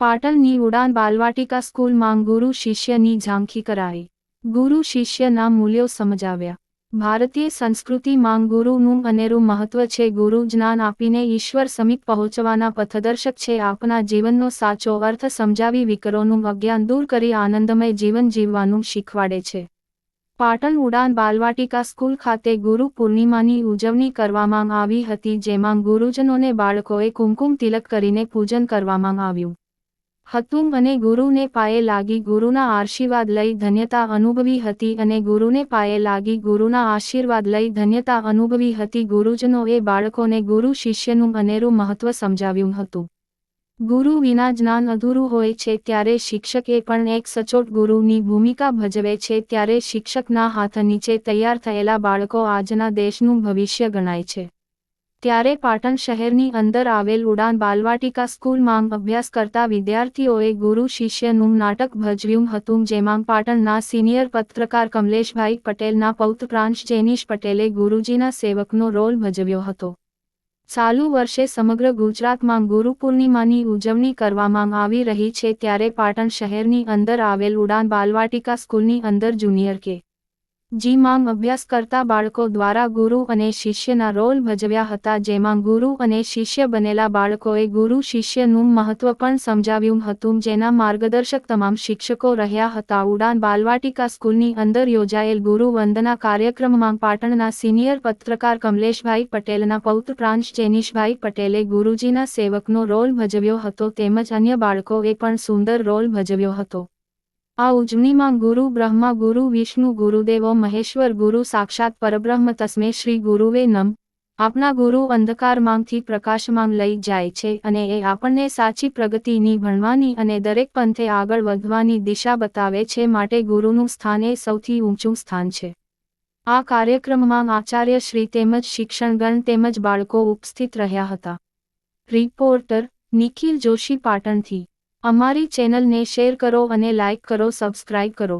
પાટણની ઉડાન બાલવાટિકા સ્કૂલમાં ગુરુ શિષ્યની ઝાંખી કરાઈ. ગુરુ શિષ્યના મૂલ્યો સમજાવ્યા. ભારતીય સંસ્કૃતિમાં ગુરુનું અનેરું મહત્વ છે. ગુરુ જ્ઞાન આપીને ઈશ્વર સમીપ પહોંચવાના પથદર્શક છે. આપના જીવનનો સાચો અર્થ સમજાવી વિકરોનું અજ્ઞાન દૂર કરી આનંદમય જીવન જીવવાનું શીખવાડે છે. પાટણ ઉડાન બાલવાટિકા સ્કૂલ ખાતે ગુરુ પૂર્ણિમાની ઉજવણી કરવામાં આવી હતી, જેમાં ગુરુજનોને બાળકોએ કુમકુમ તિલક કરીને પૂજન કરવામાં આવ્યું. હતું અને ગુરુને પાયે લાગી ગુરુના આશીર્વાદ લઈ ધન્યતા અનુભવી હતી અને ગુરુને પાયે લાગી ગુરુના આશીર્વાદ લઈ ધન્યતા અનુભવી હતી ગુરુજનો એ બાળકોને ગુરુ શિષ્યનું અનેરું મહત્વ સમજાવ્યું હતું. ગુરુ વિના જ્ઞાન અધૂરું હોય છે ત્યારે શિક્ષક પણ એક સચોટ ગુરુની ભૂમિકા ભજવે છે ત્યારે શિક્ષકના હાથ નીચે તૈયાર થયેલા બાળકો આજના દેશનું ભવિષ્ય ગણાય છે. ત્યારે પાટણ શહેરની અંદર આવેલ ઉડાન બાલવાટિકા સ્કૂલમાં અભ્યાસ કરતા વિદ્યાર્થીઓએ ગુરુ શિષ્યનું નાટક ભજવ્યું હતું, જેમાં પાટણના સિનિયર પત્રકાર કમલેશભાઈ પટેલના પૌત્ર પ્રાંશ જેનીશ પટેલે ગુરુજીના સેવકનો રોલ ભજવ્યો હતો. ચાલુ વર્ષે સમગ્ર ગુજરાતમાં ગુરુ પૂર્ણિમાની ઉજવણી કરવામાં આવી રહી છે, ત્યારે પાટણ શહેરની અંદર આવેલ ઉડાન બાલવાટિકા સ્કૂલની અંદર જુનિયર કે જીમાં અભ્યાસ કરતા બાળકો દ્વારા ગુરુ અને શિષ્યના રોલ ભજવ્યા હતા, જેમાં ગુરુ અને શિષ્ય બનેલા બાળકોએ ગુરુ શિષ્યનું મહત્વ પણ સમજાવ્યું હતું. જેના માર્ગદર્શક તમામ શિક્ષકો રહ્યા હતા. ઉડાન બાલવાટિકા સ્કૂલની અંદર યોજાયેલ ગુરુ વંદના કાર્યક્રમમાં પાટણના સિનિયર પત્રકાર કમલેશભાઈ પટેલના પૌત્ર પ્રાંશ જેનીશભાઈ પટેલે ગુરુજીના સેવકનો રોલ ભજવ્યો હતો, તેમજ અન્ય બાળકોએ પણ સુંદર રોલ ભજવ્યો હતો. આ ઉજવણીમાં ગુરુ બ્રહ્મા, ગુરુ વિષ્ણુ, ગુરુદેવો, મહેશ્વર, ગુરુ સાક્ષાત પરબ્રહ્મ તસ્મે શ્રી ગુરુવે નમ. આપના ગુરુ અંધકારમાંથી પ્રકાશમાં લઈ જાય છે અને એ આપણને સાચી પ્રગતિની ભણવાની અને દરેક પંથે આગળ વધવાની દિશા બતાવે છે માટે ગુરુનું સ્થાન એ સૌથી ઊંચું સ્થાન છે. આ કાર્યક્રમમાં આચાર્ય શ્રી તેમજ શિક્ષણગણ તેમજ બાળકો ઉપસ્થિત રહ્યા હતા. રિપોર્ટર નિખિલ જોશી પાટણથી. અમારી ચેનલને શેર કરો અને લાઇક કરો સબસ્ક્રાઇબ કરો.